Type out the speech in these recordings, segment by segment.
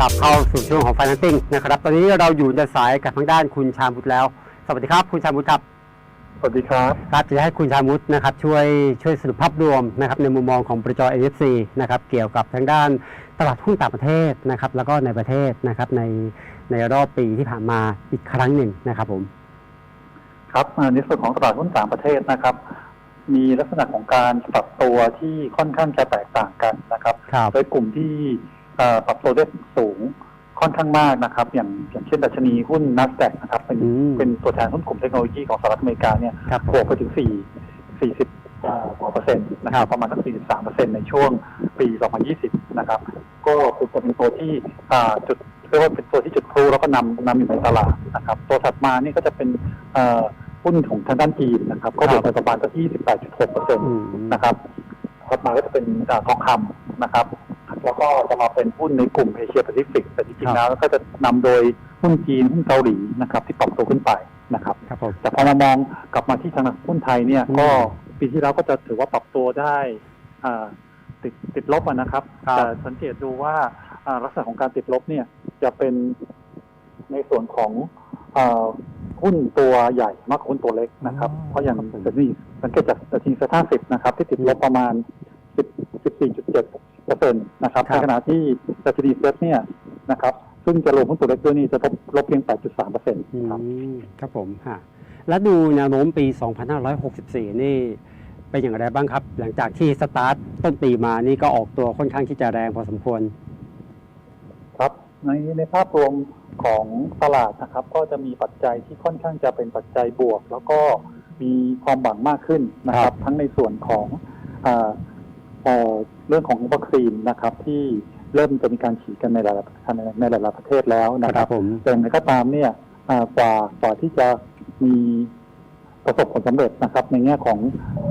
กลับเข้าสู่ช่วงของ Financing นะครับ ตอนนี้เราอยู่ในสายกับทางด้านคุณชามุตแล้ว สวัสดีครับ คุณชามุตครับ สวัสดีครับครับจะให้คุณชามุตนะครับ ช่วยช่วยสรุปภาพรวมนะครับในมุมมองของบริจอ NFC นะครับเกี่ยวกับทางด้านตลาดหุ้นต่างประเทศนะครับ แล้วก็ในประเทศนะครับในในรอบปีที่ผ่านมาอีกครั้งหนึ่งนะครับผมครับอ่าในส่วนของตลาดหุ้นต่างประเทศนะครับ มีลักษณะของการปรับตัวที่ค่อนข้างจะแตกต่างกันนะครับครับโดยกลุ่มที่เอ่อ ปรับตัวได้สูงค่อนข้างมากนะครับ อย่างอย่างเช่นดัชนีหุ้น NASDAQ นะครับ เป็นอืมเป็นตัวแทนหุ้นกลุ่มเทคโนโลยีของสหรัฐอเมริกาเนี่ยครับบวกไปถึง4 40อ่ากว่าเปอร์เซ็นต์นะคครัรับบประมาณสัก43เปอร์เซ็นต์ในช่วงปี 2020 นะครับ ก็เป็นตัวเป็นตัวที่อ่าจุดเรียกว่าเป็นตัวที่จุดพลุแล้วก็นำนำอยู่ในตลาดนะครับ ตัวถัดมานี่ก็จะเป็นเอ่อหุ้นของทางด้านจีนนะครับ ก็บวกไปประมาณสัก28.6เปอร์เซ็นต์อืมนะครับถัดมาก็จะเป็นอ่าทองคำนะครับ แล้วก็จะมาเป็นหุ้นในกลุ่มเอเชียแปซิฟิกแต่จริงๆแล้วก็จะนำโดยหุ้นจีนหุ้นเกาหลีนะครับที่ปรับตัวขึ้นไปนะครับครับผมแต่พอมามองกลับมาที่ทางหุ้นไทยเนี่ยอืมก็ปีที่แล้วก็จะถือว่าปรับตัวได้อ่าติดติดลบอะนะครับครับแต่สังเกตดูว่าอ่าลักษณะของการติดลบเนี่ยจะเป็นในส่วนของอาหุ้นตัวใหญ่มากกว่าหุ้นตัวเล็กนะครับ เพราะอย่างสังเกตสังเกตจากดัชนีเซ็ตห้าสิบนะครับ ที่ติดลบประมาณ10 14.7 เปอร์เซ็นต์นะครับครับในขณะที่ดัชนีเซ็ตเนี่ยนะครับซึ่งจะรวมหุ้นตัวเล็กด้วยนี่จะลบลบเพียง 8.3เปอร์เซ็นต์อืครับมครับผมฮะแล้วดูแนวโน้มปี 2564 นี่เป็นอย่างไรบ้างครับ หลังจากที่สตาร์ทต้นปีมานี่ก็ออกตัวค่อนข้างที่จะแรงพอสมควร ครับในในภาพรวมของตลาดนะครับ ก็จะมีปัจจัยที่ค่อนข้างจะเป็นปัจจัยบวก แล้วก็มีความหวังมากขึ้นนะคครัรับบทั้งในส่วนของ อาเอ่อเรื่องของวัคซีนนะครับที่เริ่มจะมีการฉีดกันในหลายๆในหลายๆประเทศแล้วนะคครัรับบผมแต่อย่างไรก็ตามเนี่ยอ่ากว่ากว่าที่จะมีประสบผลสำเร็จนะครับ ในแง่ของ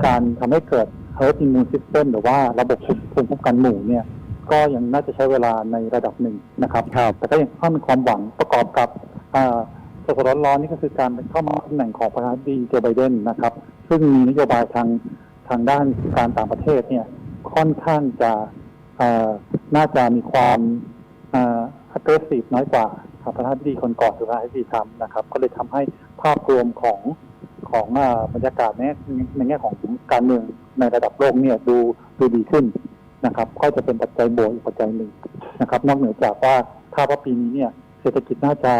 การทำให้เกิด herd immune system หรือว่าระบบภูมิคุ้มกันหมู่เนี่ย ก็ยังน่าจะใช้เวลาในระดับหนึ่งนะครับครับแต่ก็ยังค่อนมีความหวังประกอบกับอ่าสดๆร้อนๆนี่ก็คือการเข้ามาตำแหน่งของประธานาธิบดีโจไบเดนนะครับ ซึ่งมีนโยบายทางทางด้านการต่างประเทศเนี่ย ค่อนข้างจะน่าจะมีความอ aggressive น้อยกว่าครับประธานาธิบดีคนก่อนหรือประธานาธิบดีทรัมป์นะครับ ก็เลยทำให้ภาพรวมของของบรรยากาศในในแง่ของการเมืองในระดับโลกเนี่ยดูดูดีขึ้นนะครับ ก็จะเป็นปัจจัยบวกอีกปัจจัยหนึ่งนะครับ นอกเหนือจากว่าคาดว่าปีนี้เนี่ยเศรษฐกิจน่าจะ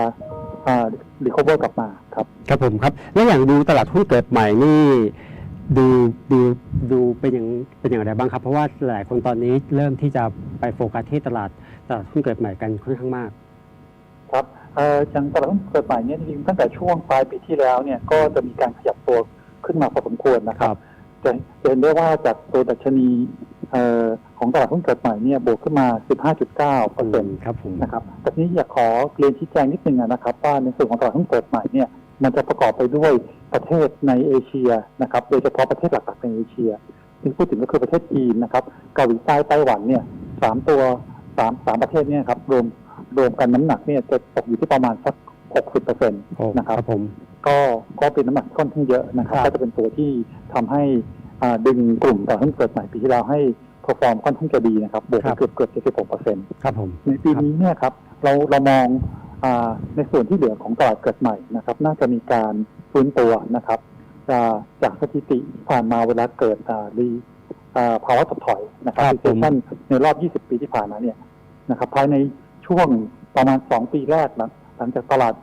อ่า recover กลับมาครับ ครับผมครับ แล้วอย่างดูตลาดหุ้นเกิดใหม่นี่ ดูดูดูเป็นอย่างเป็นอย่างไรบ้างครับ เพราะว่าหลายคนตอนนี้เริ่มที่จะไปโฟกัสที่ตลาดตลาดหุ้นเกิดใหม่กันค่อนข้างมาก ครับเอ่ออย่างตลาดหุ้นเกิดใหม่เนี่ยจริงๆตั้งแต่ช่วงปลายปีที่แล้วเนี่ยก็จะมีการขยับตัวขึ้นมาพอสมควรนะครับจะจะเห็นได้ว่าจากตัวดัชนีเอ่อของตลาดหุ้นเกิดใหม่เนี่ยบวกขึ้นมา 15.9เปอร์เซ็นต์ครับผมนะครับแต่ทีนี้อยากขอเรียนชี้แจงนิดนึงอะนะครับว่าในส่วนของตลาดหุ้นเกิดใหม่เนี่ยมันจะประกอบไปด้วย ประเทศในเอเชียนะครับ โดยเฉพาะประเทศหลักๆในเอเชียที่พูดถึงก็คือประเทศจีนนะครับ เกาหลีใต้ไต้หวันเนี่ยสามตัวสามสามประเทศเนี่ยครับรวมรวมกันน้ำหนักเนี่ยจะตกอยู่ที่ประมาณสัก60เปอร์เซ็นต์โอ้นะครับครับผมก็ก็เป็นน้ำหนักค่อนข้างเยอะนะครับครับก็จะเป็นตัวที่ทำให้อ่าดึงกลุ่มตลาดหุ้นเกิดใหม่ปีที่แล้วให้พอฟอร์มค่อนข้างจะดีนะครับบวกไปเกือบเกือบ76เปอร์เซ็นต์ครับผมในปีนี้เนี่ยครับเราเรามองอาในส่วนที่เหลือของตลาดเกิดใหม่นะครับ น่าจะมีการ ฟื้นตัวนะครับอ่าจากสถิติที่ผ่านมาเวลาเกิดอ่ารีอ่าภาวะถดถอยนะครับครับเซชันในรอบ 20 ปีที่ผ่านมาเนี่ยนะครับภายในช่วงประมาณ 2 ปีแรกนะหลังจากตลาด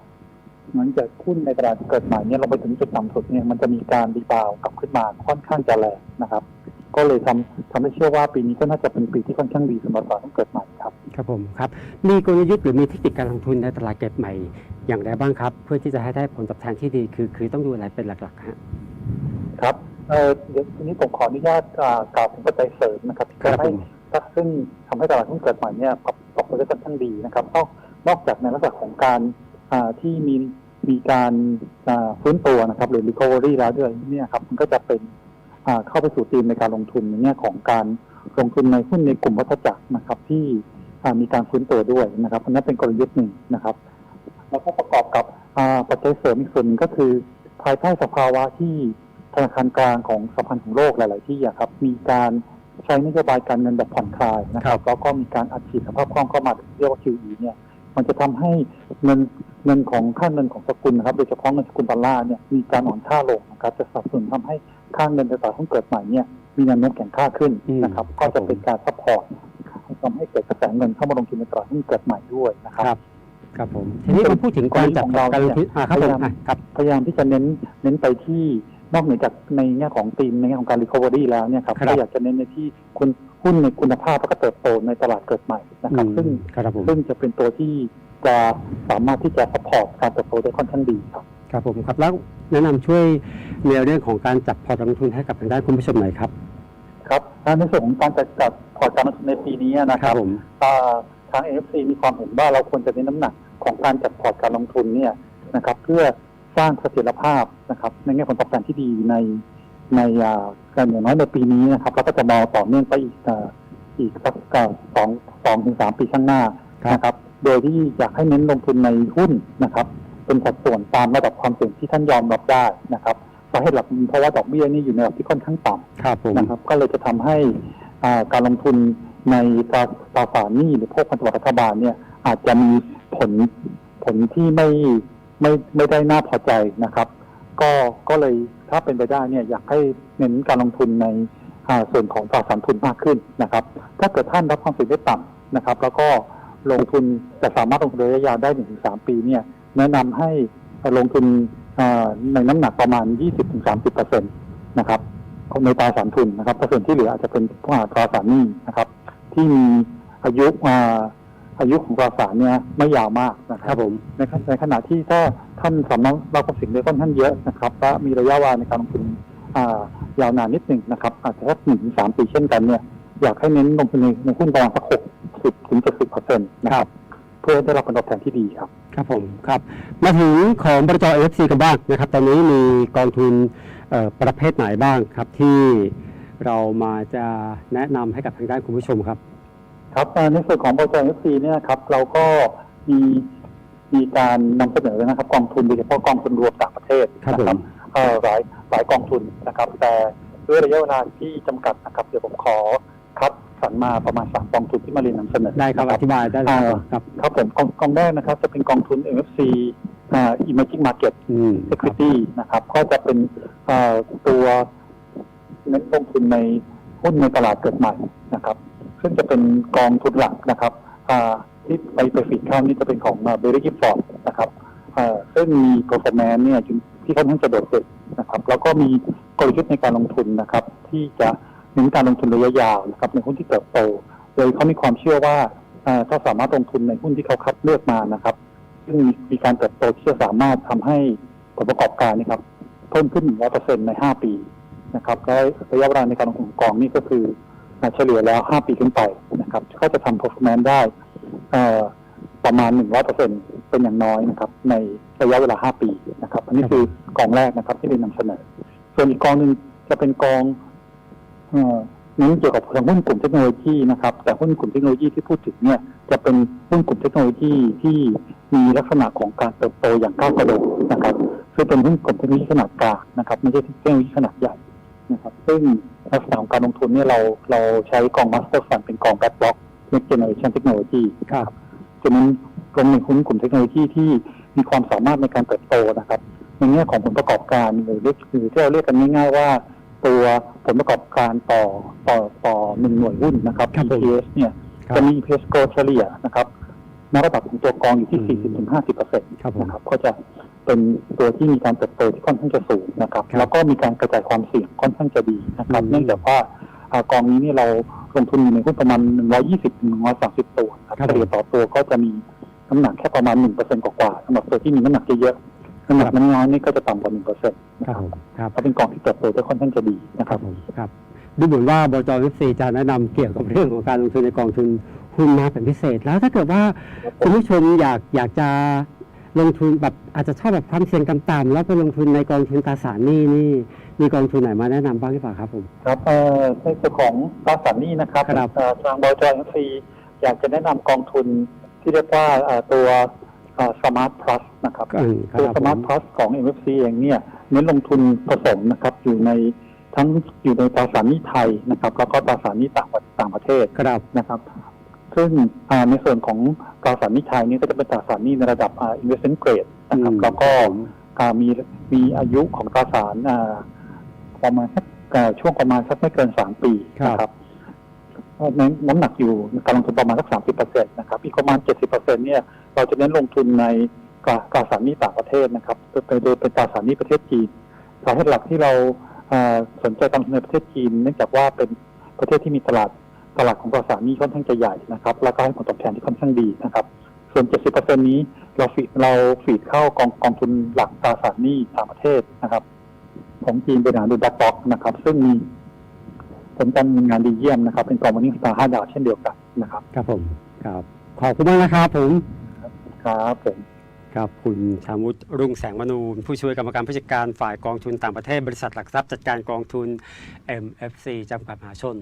หลังจากหุ้นในตลาดเกิดใหม่เนี่ยเราไปถึงจุดต่ำสุดเนี่ยมันจะมีการรีบาวด์กลับขึ้นมาค่อนข้างจะแรงนะครับ ก็เลยทำทำให้เชื่อว่าปีนี้ก็น่าจะเป็นปีที่ค่อนข้างดีสำหรับตลาดหุ้นเกิดใหม่ครับ ครับผมครับ มีกลยุทธ์หรือมีเทคนิคการลงทุนในตลาดเก็บใหม่ อย่างไรบ้างครับ เพื่อที่จะให้ได้ผลตอบแทนที่ดีคือ คือต้องดูอะไรเป็นหลักๆฮะครับเอ่อเดี๋ยวทีนี้ผมขออนุญาตอ่ากล่าวถึงปัจจัยเสริมนะครับที่ครับทำให้ผมซึ่งทำให้ตลาดหุ้นเกิดใหม่เนี่ยปรับปรับตัวได้ค่อนข้างดีนะครับนอกนอกจากในลักษณะของการอ่าที่มีมีการอ่าฟื้นตัวนะครับหรือ recovery แล้วด้วยเนี่ยครับมันก็จะเป็นอ่าเข้าไปสู่ธีมในการลงทุนในแง่ของการลงทุนในหุ้นในกลุ่มวัฏจักรนะครับที่อ่ามีการฟื้นตัวด้วยนะครับอันนั้นเป็นกลยุทธ์หนึ่งนะครับ แล้วก็ประกอบกับอ่าปัจจัยเสริมอีกส่วนหนึ่งก็คือ ภายใต้สภาวะที่ธนาคารกลางของสหพันธ์ของโลกหลาย ๆ ที่อะครับ มีการใช้นโยบายการเงินแบบผ่อนคลายนะครับแล้วก็มีการอัดฉีดสภาพคล่องเข้ามาเรียกว่า QE เนี่ยมันจะทำให้เงินเงินของค่าเงินของสกุลนะครับโดยเฉพาะเงินสกุลดอลลาร์เนี่ยมีการอ่อนค่าลงนะครับจะสนับสนุนทำให้ค่าเงินในตลาดหุ้นเกิดใหม่เนี่ยมีแนวโน้มแข็งค่าขึ้นนะครับก็จะเป็นการซัพพอร์ตทำให้เกิดกระแสเงินเข้ามาลงทุนในตลาดหุ้นเกิดใหม่ด้วยนะคครับรับ ครับผมทีนี้มาพูดถึงการจัดพอร์ตการลงทุนอ่าครับผมอะครับพยายามที่จะเน้นเน้นไปที่นอกเหนือจากในแง่ของธีมในแง่ของการ recovery แล้วเนี่ยครับครับก็อยากจะเน้นในที่คุณหุ้นในคุณภาพแล้วก็เติบโตในตลาดเกิดใหม่นะครับ ซึ่งครับผมซึ่งจะเป็นตัวที่จะสามารถที่จะ support การเติบโตได้ค่อนข้างดีครับครับผมครับแล้วแนะนำช่วยในเรื่องของการจัดพอร์ตการลงทุนให้กับทางด้านคุณผู้ชมหน่อยครับ ครับในส่วนของการจัดจัดพอร์ตการลงทุนในปีนี้นะครับผมอ่า ทาง NFC มีความเห็นว่าเราควรจะเน้นน้ำหนักของการจัดพอร์ตการลงทุนเนี่ยนะครับ เพื่อสร้างเสถียรภาพนะครับ ในแง่ผลตอบแทนที่ดีในในอ่าการอย่างน้อยในปีนี้นะครับแล้วก็จะมองต่อเนื่องไปอีกอ่าอีกสักอ่าสองสองถึงสามปีข้างหน้านะครับ โดยที่อยากให้เน้นลงทุนในหุ้นนะครับ เป็นสัดส่วนตามระดับความเสี่ยงที่ท่านยอมรับได้นะครับสาเหตุหลักเพราะว่าดอกเบี้ยนี่อยู่ในระดับที่ค่อนข้างต่ำครับผมนะครับ ก็เลยจะทำให้อ่าการลงทุน ในตราตราสารหนี้หรือพวกพันธบัตรรัฐบาลเนี่ยอาจจะมีผลผลที่ไม่ไม่ไม่ได้น่าพอใจนะครับ ก็ก็เลยถ้าเป็นไปได้เนี่ยอยากให้เน้นการลงทุนในส่วนของตราสารทุนมากขึ้นนะครับ ถ้าเกิดท่านรับความเสี่ยงได้ต่ำนะครับ แล้วก็ลงทุนแต่สามารถลงทุนระยะยาวได้1นถึงสามปีเนี่ยแนะนำให้ลงทุนในน้ำหนักประมาณ 20-30%นะครับ ในตราสารทุนนะครับส่วนที่เหลืออาจจะเป็นพวกตราสารหนี้นะครับ ที่มีอายุอ่าอายุของตราสารเนี่ยไม่ยาวมากนะคครัรับบผม ในขณะในขณะที่ถ้าท่านสามารถรับความเสี่ยงได้ค่อนข้างเยอะนะครับและมีระยะเวลาในการลงทุนอ่ายาวนานนิดหนึ่งนะครับอาจจะสักหนึ่งถึงสามปีเช่นกันเนี่ยอยากให้เน้นลงทุนในในหุ้นประมาณสักหกสิบถึงเจ็ดสิบเปอร์เซ็นต์นะครับเพื่อได้รับผลตอบแทนที่ดีครับ ครับผมครับ มาถึงของบริจ FC กันบ้างนะครับ ตอนนี้มีกองทุนเอ่อประเภทไหนบ้างครับที่ เรามาจะแนะนำให้กับทางด้านคุณผู้ชมครับ ครับเอ่อในส่วนของบริษัท FC เนี่ยครับเราก็มีมีการนำเสนอนะครับกองทุนโดยเฉพาะกองทุนรวมต่างประเทศครับนะผมเอ่อหลายหลายกองทุนนะครับ แต่ด้วยระยะเวลาที่จำกัดนะครับเดี๋ยวผมขอคัดสรรมาประมาณสามกองทุนที่มาเรียนนำเสนอได้ครับนะอธิบายได้เลยครับครับครับผมกองกองแรกนะครับ จะเป็นกองทุน MFC อ่า Emerging Market อืมครับ Equity นะครับ ก็จะเป็นเอ่อตัว เน้นลงทุนในหุ้นในตลาดเกิดใหม่นะครับ ซึ่งจะเป็นกองทุนหลักนะครับที่ไปไปฟีดเข้านี่จะเป็นของเบริกิฟฟอร์ดนะครับซึ่งมี performance เนี่ยที่ค่อนข้างจะโดดเด่นนะครับ แล้วก็มีกลยุทธ์ในการลงทุนนะครับ ที่จะเน้นการลงทุนระยะยาวนะครับในหุ้นที่เติบโต โดยเขามีความเชื่อว่าถ้าสามารถลงทุนในหุ้นที่เขาคัดเลือกมานะครับซึ่งมีการเติบโตที่จะสามารถทำให้ผลประกอบการนี่ครับ เพิ่มขึ้น100%ใน 5 ปี นะครับและระยะเวลาในการลงทุนกองนี่ก็คือเฉลี่ยแล้ว 5 ปีขึ้นไปนะครับก็จะทำ performance ได้เอ่อประมาณ 100%เป็นอย่างน้อยนะครับ ในระยะเวลา 5 ปีนะครับ อันนี้คือกองแรกนะครับ ที่เรียนนำเสนอ ส่วนอีกกองหนึ่งจะเป็นกองเอ่อเน้เกี่ยวกับทางหุ้นกลุ่มเทคโนโลยีนะครับ แต่หุ้นกลุ่มเทคโนโลยีที่พูดถึงเนี่ยจะเป็นหุ้นกลุ่มเทคโนโลยีที่มีลักษณะของการเติบโตอย่างก้าวกระโดดนะครับ ซึ่งเป็นหุ้นกลุ่มเทคโนโลยีขนาดกลางนะครับ ไม่ใช่เทคโนโลยีขนาดใหญ่ ซึ่งลักษณะของการลงทุนเนี่ยเราเราใช้กองมาสเตอร์ฟันเป็นกองแบ็กบล็อก next generation technology ครับจะเน้นลงในหุ้นกลุ่มเทคโนโลยีที่มีความสามารถในการเติบโตนะครับในแง่ของผลประกอบการหรือเรียกคือที่เราเรียกกันง่ายๆว่า ตัวผลประกอบการต่อต่อต่อหนึ่งหน่วยหุ้นนะครับครับผม EPS เนี่ยครับจะมี EPS growth เฉลี่ยนะครับในระดับของตัวกองอยู่ที่อืม40-50เปอร์เซ็นต์ครับผมนะครับก็จะ เป็นตัวที่มีการเติบโตที่ค่อนข้างจะสูงนะครับครับแล้วก็มีการกระจายความเสี่ยงค่อนข้างจะดีนะครับอืมเนื่องจากว่าอ่ากองนี้นี่เราลงทุนอยู่ในหุ้นประมาณ 120-130 ตัวครับครับเฉลี่ยต่อตัวก็จะมีน้ำหนักแค่ประมาณ 1%กว่าๆสำหรับตัวที่มีน้ำหนักเยอะๆน้ำหนักน้อยๆนี่ก็จะต่ำกว่า 1%นะคครัรับบผมครับก็เป็นกองที่เติบโตได้ค่อนข้างจะดีนะคครัรับบผมครับดูเหมือนว่าบจ FC จะแนะนำเกี่ยวกับเรื่องของการลงทุนในกองทุนหุ้นมาเป็นพิเศษ แล้วถ้าเกิดว่าคุณผู้ชมอยากอยากจะ ลงทุนแบบอาจจะชอบแบบความเสี่ยงต่ำๆแล้วไปลงทุนในกองทุนตราสารหนี้นี่มีกองทุนไหนมาแนะนำบ้างหรือเปล่าครับผม ครับเอ่อในส่วนของตราสารหนี้นะครับครับ เอ่อทางบจซีอยากจะแนะนำกองทุนที่เรียกว่าเอ่อตัวสมาร์ทพลัสนะครับก็อืมคตัวรับสผมมาร์ทพลัสของ MFC เองเนี่ยเน้นลงทุนผสมนะครับอยู่ในทั้งอยู่ในตราสารหนี้ไทยนะครับแล้วก็ตราสารหนี้ต่างประต่างประเทศครับนะครับ ซึ่งอ่าในส่วนของ ตราสารหนี้ไทยนี่ก็จะเป็นตราสารหนี้ในระดับอ่า investment grade นะครับอืมแล้วก็อ่ามีมีอายุของตราสารอ่าประมาณสักอ่าช่วงประมาณสักไม่เกินสามปีนะครับในน้ำหนักอยู่การลงทุนประมาณสักสามสิบเปอร์เซ็นต์นะครับอีกประมาณเจ็ดสิบเปอร์เซ็นต์เนี่ยเราจะเน้นลงทุนในตราตราสารหนี้ต่างประเทศนะครับโดยโดยเป็นตราสารหนี้ประเทศจีนสาเหตุหลักที่เราอ่าสนใจการลงทุนในประเทศจีน เนื่องจากว่าเป็นประเทศที่มีตลาด ตลาดของตราสารหนี้ค่อนข้างจะใหญ่นะครับ แล้วก็ให้ผลตอบแทนที่ค่อนข้างดีนะครับ ส่วน 70%นี้เราฟีดเราฟีดเข้ากองกองทุนหลักตราสารหนี้ต่างประเทศนะครับ ของจีนเป็นอาดูดักบ็อกนะครับ ซึ่งมีผลการดำเนินงานดีเยี่ยมนะครับ เป็นกองวันนี้สตาร์ห้าดาวเช่นเดียวกันนะครับ ครับผมครับ ขอบคุณมากนะครับผมครับผมครับคุณชามุตรุ่งแสงมนูนผู้ช่วยกรรมการผู้จัดการฝ่ายกองทุนต่างประเทศบริษัทหลักทรัพย์จัดการกองทุน MFC จำกัดมหาชน